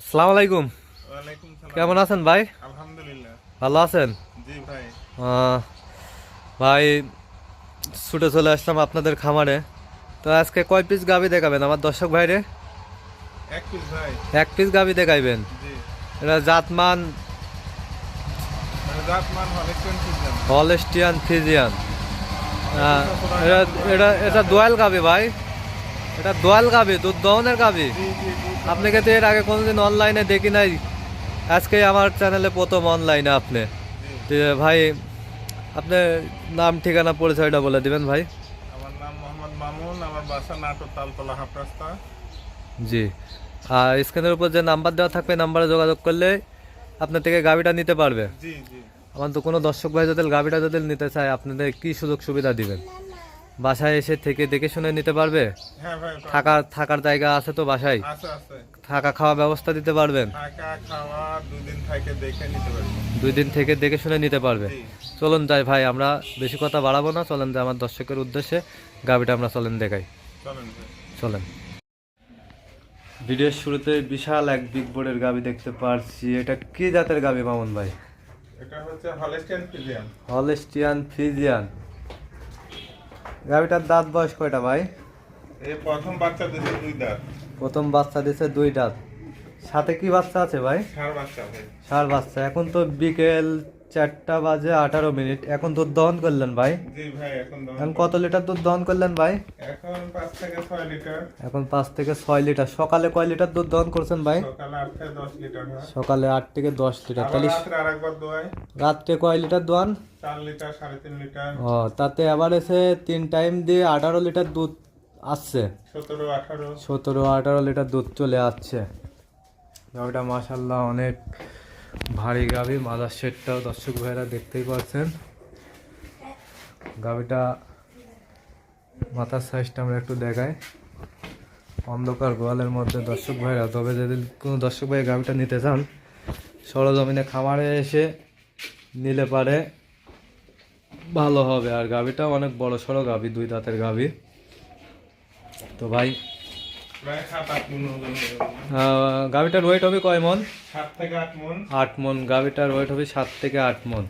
আসসালামু আলাইকুম। কেমন আছেন ভাই? আলহামদুলিল্লাহ। ভালো আছেন? জি ভাই। ভাই ছুটে চলে আসলাম আপনাদের খামারে। তো আজকে কয় পিস গাবি দেখাবেন আমার দর্শক ভাইরে? এক পিস ভাই। এক পিস গাবি দেখাইবেন। এটা জাতমান মানে হলেস্টিয়ান ফিজিয়ান। এটা এটা এটা দোয়াল গাবি ভাই। এটা দোয়াল গাবি দুধ দহনের গাবি। আপনাকে তো এর আগে কোনোদিন অনলাইনে দেখি নাই। আজকে আমার চ্যানেলে প্রথম অনলাইনে আপনি। ভাই আপনার নাম ঠিকানা পরিচয়টা বলে দিবেন ভাই। আমার নাম মোহাম্মদ মামুন আমার বাসা নাটোর তালতলা হাফ রাস্তা জি। আর স্ক্রিনের উপর যে নাম্বার দেওয়া থাকবে নাম্বারে যোগাযোগ করলে আপনার থেকে গাড়িটা নিতে পারবে। জি জি। আমার তো কোনো দর্শক ভাই যদি গাড়িটা যদি নিতে চায় আপনাদের কি সুযোগ সুবিধা দিবেন? বাসায় এসে থেকে দেখে শুনে নিতে পারবে? হ্যাঁ ভাই থাকার থাকার জায়গা আছে তো বাসায়? আছে আছে। থাকা খাওয়া ব্যবস্থা দিতে পারবেন? থাকা খাওয়া দুদিন থেকে দেখে নিতে পারব। দুই দিন থেকে দেখে শুনে নিতে পারবে। চলুন যাই ভাই আমরা বেশি কথা বাড়াবো না চলেন যে আমার দর্শকের উদ্দেশ্যে। গাবিটা আমরা চলেন দেখাই। চলেন ভিডিওর শুরুতে বিশাল এক বিগ বোর্ডের গাবি দেখতে পারছি। এটা কি জাতের গাবি মামুন ভাই? এটা হচ্ছে ফিজিয়ান। Holstein Friesian. গাবিটার দাঁত বয়স কয়টা ভাই? প্রথম বাচ্চা দিছে দুই দাঁত। প্রথম বাচ্চা দিছে দুই দাঁত। সাথে কি বাচ্চা আছে ভাই? ষাঁড় বাচ্চা ভাই। সার বাচ্চা। এখন তো বিকেল চারটা বাজে আঠারো মিনিট। এখন দুধ দহন করলেন ভাই? এখন কত লিটার দুধ দহন করলেন ভাই? এখন পাঁচ থেকে ছয় লিটার। এখন পাঁচ থেকে ছয় লিটার। সকালে কয় লিটার দুধ দহন করছেন ভাই? সকালে আট থেকে দশ লিটার তাহলে রাত্রে কয় লিটার দোয়ান? ও তাতে আবার এসে তিন টাইম দিয়ে আঠারো লিটার দুধ আসছে। সতেরো আঠারো। লিটার দুধ চলে আসছে। গাভিটা মাসাল্লাহ অনেক ভারী গাভি, মাদার সেটটাও দর্শক ভাইরা দেখতেই পাচ্ছেন। গাভিটা মাথার সাইজটা আমরা একটু দেখাই। অন্ধকার গোয়ালের মধ্যে দর্শক ভাইরা তবে যদি কোনো দর্শক ভাই গাভিটা নিতে চান, সরজমিনে খামারে এসে নিলে পারে ভালো হবে। আর গাভিটা অনেক বড় সড়ো গাভি, দুই দাঁতের গাভি। তো ভাই গাভিটার ওয়েট হবে কয় মন? সাত থেকে আট মন। আট মন গাভিটার ওয়েট হবে সাত থেকে আট মন।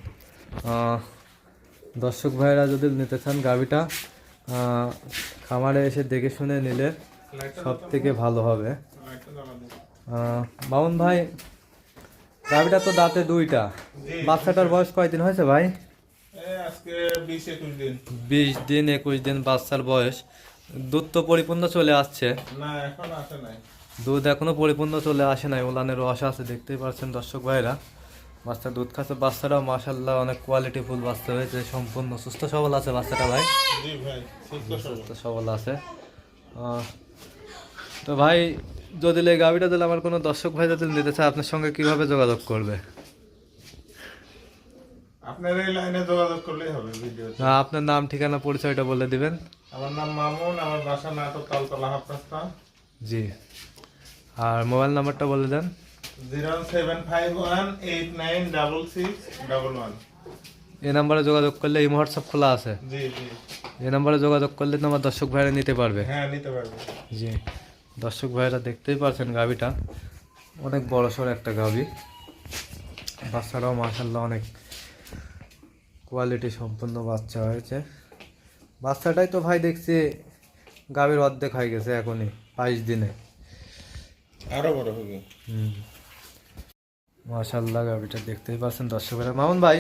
দর্শক ভাইরা যদি নিতে চান গাভিটা খামারে এসে দেখে শুনে নিলে সব থেকে ভালো হবে। মামুন ভাই গাভিটা তো দাঁতে দুইটা। বাচ্চাটার বয়স কয়দিন হয়েছে ভাই? বিশ দিন একুশ দিন বাচ্চার বয়স। দুধ তো পরিপূর্ণ চলে আসছে। না এখন আসে নাই। দুধ এখনও পরিপূর্ণ চলে আসে নাই। ওলানের রস আছে দেখতেই পাচ্ছেন দর্শক ভাইরা। বাচ্চা দুধ খাচ্ছে বাচ্চাটাও মাসাল্লাহ অনেক কোয়ালিটি ফুল বাচ্চা হয়েছে সম্পূর্ণ সুস্থ সবল আছে বাচ্চাটা ভাই। সুস্থ সবল। আছে। তো ভাই যদি এই গাভিটা দিলে আমার কোনো দর্শক ভাই যদি নিতে চায় আপনার সঙ্গে কীভাবে যোগাযোগ করবে? আপনার এই লাইনে যোগাযোগ করলেই হবে আপনার নাম ঠিকানা পরিচয়টা বলে দিবেন। আমার নাম মামুন আমার বাসা নাটক তালতলা হাফ রাস্তা জি। আর মোবাইল নাম্বারটা বলে দেন। Zero seven five one eight nine double six double one. এই নাম্বারে যোগাযোগ করলে এই হোয়াটসঅ্যাপ খোলা আছে। জি জি। এই নাম্বারে যোগাযোগ করলে তো আমার দর্শক ভাইরা নিতে পারবে। হ্যাঁ নিতে পারবে। জি। দর্শক ভাইরা দেখতেই পাচ্ছেন গাভিটা। অনেক বড় সড় একটা গাভি। বাচ্চাটাও মাসাল্লাহ অনেক কোয়ালিটি সম্পন্ন বাচ্চা হয়েছে। বাচ্চাটাই তো ভাই দেখছি গাভীর অর্ধেক হয়ে গেছে এখনই বাইশ দিনে। আরও বড় হবে। হুম। মাশাল্লাহ গাভিটা দেখতেই পাচ্ছেন দর্শকেরা। মামুন ভাই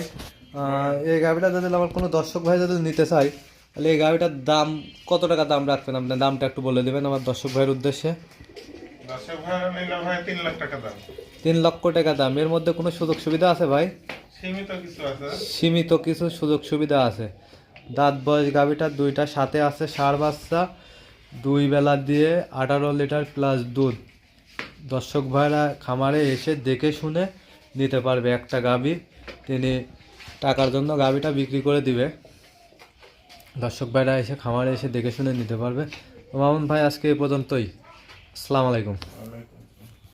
এই গাভিটা যদি আমার কোনো দর্শক ভাই যদি নিতে চাই তাহলে এই গাভিটার দাম কত টাকা দাম রাখবেন? আপনি দামটা একটু বলে দেবেন আমার দর্শক ভাইয়ের উদ্দেশ্যে। তিন লক্ষ টাকা দাম। এর মধ্যে কোনো সুযোগ সুবিধা আছে ভাই? সীমিত কিছু আছে। সীমিত কিছু সুযোগ সুবিধা আছে। দাঁত বয়স গাভিটার দুইটা, সাথে আছে সার বাচ্চা, দুই বেলা দিয়ে আঠারো লিটার প্লাস দুধ। দর্শক ভাইরা খামারে এসে দেখে শুনে নিতে পারবে একটা গাভি। তিনি টাকার জন্য গাভিটা বিক্রি করে দিবে। দর্শক ভাইরা এসে খামারে এসে দেখে শুনে নিতে পারবে। মামুন ভাই, আজকে এ পর্যন্তই। আসসালামু আলাইকুম